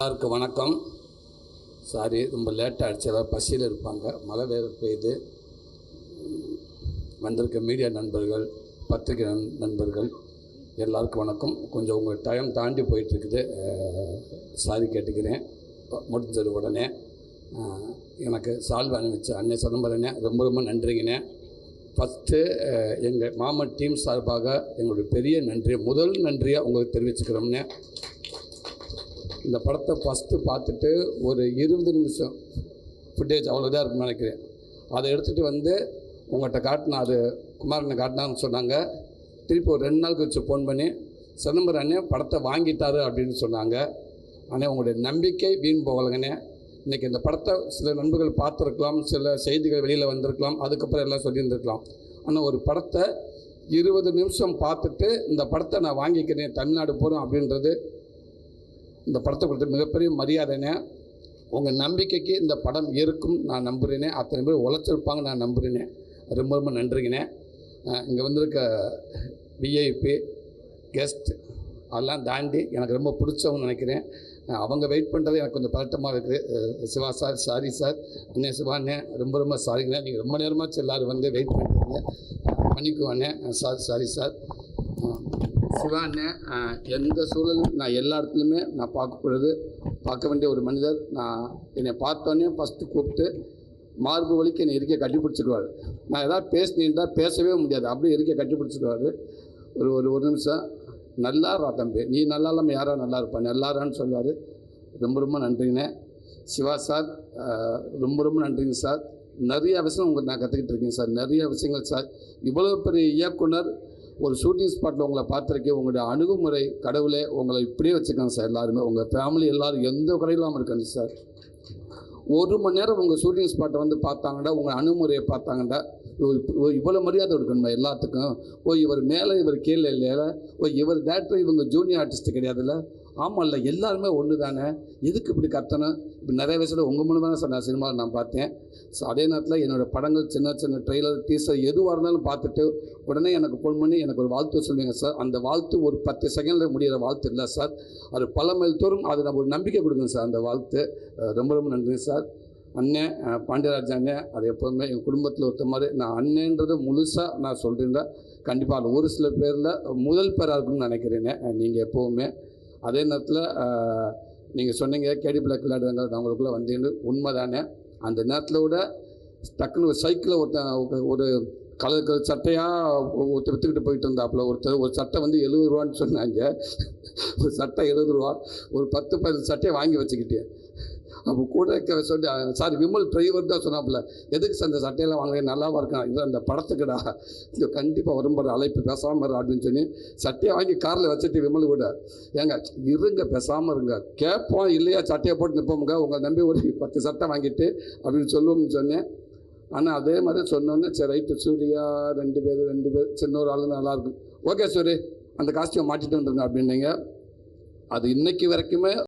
எல்லாருக்கும் வணக்கம். சாரி ரொம்ப லேட்டாக எல்லோரும் பசியில் இருப்பாங்க. மழை வேறு பெய்யுது. வந்திருக்க மீடியா நண்பர்கள் பத்திரிகை நண்பர்கள் எல்லாருக்கும் வணக்கம். கொஞ்சம் உங்கள் டைம் தாண்டி போயிட்டுருக்குது. சாரி கேட்டுக்கிறேன். முடிஞ்சது உடனே. எனக்கு சால்வை அனுப்பிச்ச அன்னை சிதம்பரனே ரொம்ப ரொம்ப நன்றிங்கண்ணே. ஃபஸ்ட்டு எங்கள் மாமன் டீம் சார்பாக எங்களுடைய பெரிய நன்றியை முதல் நன்றியாக உங்களுக்கு தெரிவிச்சுக்கிறோம்னே இந்த படத்தை ஃபஸ்ட்டு பார்த்துட்டு ஒரு இருபது நிமிஷம் ஃபுட்டேஜ் அவ்வளோதான் இருக்குன்னு நினைக்கிறேன். அதை எடுத்துகிட்டு வந்து உங்கள்கிட்ட காட்டினா அது குமாரனை காட்டினான்னு சொன்னாங்க. திருப்பி ஒரு ரெண்டு நாள் கழிச்சு ஃபோன் பண்ணி சிதம்பரம் அண்ணே படத்தை வாங்கிட்டாரு அப்படின்னு சொன்னாங்க. அண்ணே உங்களுடைய நம்பிக்கை வீண் போகலைங்கண்ணே. இன்றைக்கி இந்த படத்தை சில நண்பர்கள் பார்த்துருக்கலாம் சில செய்திகள் வெளியில் வந்திருக்கலாம் அதுக்கப்புறம் எல்லாம் சொல்லியிருந்துருக்கலாம். ஆனால் ஒரு படத்தை இருபது நிமிஷம் பார்த்துட்டு இந்த படத்தை நான் வாங்கிக்கிறேன் தமிழ்நாடு போகிறோம் அப்படின்றது இந்த படத்தை கொடுத்த மிகப்பெரிய மரியாதைனே உங்கள் நம்பிக்கைக்கு இந்த படம் இருக்கும் நான் நம்புகிறேனே அத்தனை பேர் உழைச்சிருப்பாங்க நான் நம்புகிறேனே ரொம்ப ரொம்ப நன்றிங்கண்ணே. இங்கே வந்திருக்க விஐபி கெஸ்ட் அதெல்லாம் தாண்டி எனக்கு ரொம்ப பிடிச்சவங்க நினைக்கிறேன். அவங்க வெயிட் பண்ணுறது எனக்கு கொஞ்சம் பதட்டமாக இருக்குது. சிவா சார் சாரி சார் அண்ணே சிவா அண்ணே ரொம்ப ரொம்ப சாரிங்கண்ணே நீங்கள் ரொம்ப நேரமாச்சு எல்லோரும் வந்து வெயிட் பண்ணுறீங்க மன்னிக்குவாண்ணே சார் சாரி சார் சிவா அண்ணே எந்த சூழலும் நான் எல்லா இடத்துலையுமே நான் பார்க்கக்கூடாது பார்க்க வேண்டிய ஒரு மனிதர். நான் என்னை பார்த்தோன்னே ஃபஸ்ட்டு கூப்பிட்டு மார்பு வலிக்கு என்னை இருக்க கட்டிப்பிடிச்சிக்குவார் நான் எதாவது பேசினேன்டா பேசவே முடியாது. அப்படியே இருக்க கட்டிப்பிடிச்சிக்குவார் ஒரு ஒரு ஒரு நிமிஷம் நல்லா இருடா தம்பி நீ நல்லா இல்லாமல் யாரா நல்லா இருப்பா? நல்லாரான்னு சொல்லுவார். ரொம்ப ரொம்ப நன்றிங்கண்ணே சிவா சார் ரொம்ப ரொம்ப நன்றிங்க சார். நிறைய விஷயம் உங்களுக்கு நான் கற்றுக்கிட்டு இருக்கேன் சார். நிறைய விஷயங்கள் சார். இவ்வளோ பெரிய இயக்குனர் ஒரு ஷூட்டிங் ஸ்பாட்டில் உங்களை பார்த்துருக்கேன். உங்களுடைய அணுகுமுறை கடவுளே உங்களை இப்படியே வச்சுக்கோங்க சார் எல்லாருமே. உங்கள் ஃபேமிலி எல்லாரும் எந்த குறையும் இல்லாமல் இருக்கணும் சார். ஒரு மணி நேரம் உங்கள் ஷூட்டிங் ஸ்பாட்டை வந்து பார்த்தாங்கடா உங்கள் அணுகுமுறையை பார்த்தாங்கடா ஓ, இவ்வளோ மரியாதை கொடுக்கணுமா எல்லாத்துக்கும்? ஓ இவர் மேலே இவர் கீழே இல்லையில ஓ இவர் டேரக்டர் இவங்க ஜூனியர் ஆர்டிஸ்ட் கிடையாதுல்ல? ஆமாம் இல்லை எல்லாருமே ஒன்று தானே எதுக்கு இப்படி கத்தணும்? இப்படி நிறைய வயசில் உங்கள் மூலமாக தான் சார் நான் சினிமாவில் நான் பார்த்தேன். ஸோ அதே நேரத்தில் என்னோடய படங்கள் சின்ன சின்ன ட்ரெய்லர் டீசர் எதுவாக இருந்தாலும் பார்த்துட்டு உடனே எனக்கு ஃபோன் பண்ணி எனக்கு ஒரு வாழ்த்து சொல்லுவீங்க சார். அந்த வாழ்த்து ஒரு பத்து செகண்டில் முடிகிற வாழ்த்து இல்லை சார். அது பல மைல் தோறும் அது நம்ம ஒரு நம்பிக்கை கொடுக்குங்க சார் அந்த வாழ்த்து. ரொம்ப ரொம்ப நன்றி சார். அண்ணன் அஹ் பாண்டியராஜ் அண்ணன் அது எப்போவுமே என் குடும்பத்தில் ஒருத்த மாதிரி. நான் அண்ணன்றது முழுசாக நான் சொல்கிறேன் கண்டிப்பாக ஒரு சில பேரில் முதல் பேராக இருக்குன்னு நினைக்கிறேனே நீங்கள் எப்போவுமே. அதே நேரத்தில் நீங்கள் சொன்னீங்க கேடி பிளாக் விளையாடுறாங்க அவங்களுக்குள்ளே வந்தீங்கன்னு உண்மை தானே அந்த நேரத்தில் விட டக்குன்னு ஒரு சைக்கிளில் ஒருத்தன் ஒரு கலர் கலர் சட்டையாக ஒருத்தர் விற்றுக்கிட்டு போயிட்டு இருந்தாப்புல ஒருத்தர் ஒரு சட்டை வந்து எழுபது ரூபான்னு சொன்னாங்க. ஒரு சட்டை எழுபது ரூபா ஒரு பத்து பதினஞ்சு சட்டையை வாங்கி வச்சுக்கிட்டேன். நம்ம கூட இருக்க சொல்லி சாரி விமல் டிரைவர் தான் சொன்னாப்புல எதுக்கு சார் இந்த சட்டையெல்லாம் வாங்க நல்லாவா இருக்கான். இது அந்த படத்துக்குடா. இது கண்டிப்பாக வரும்போது அழைப்பு பேசாமல் இரு அப்படின்னு சொல்லி சட்டையை வாங்கி காரில் வச்சுட்டு விமல் கூட ஏங்க இருங்க பேசாமல் இருங்க. கேட்போம் இல்லையா? சட்டையை போட்டு நிற்போமுங்க உங்களை நம்பி ஒரு பத்து சட்டை வாங்கிட்டு அப்படின்னு சொல்லுவோம்னு சொன்னேன். ஆனால் அதே மாதிரி சொன்னோன்னே சரி ரைட்டு சூர்யா ரெண்டு பேர் ரெண்டு பேர் சின்ன ஒரு ஆளு நல்லாயிருக்கும் ஓகே சூரி அந்த காஸ்டியூம் மாட்டிட்டு வந்துருங்க அப்படின்னீங்க. அது இன்னைக்கு வரைக்குமே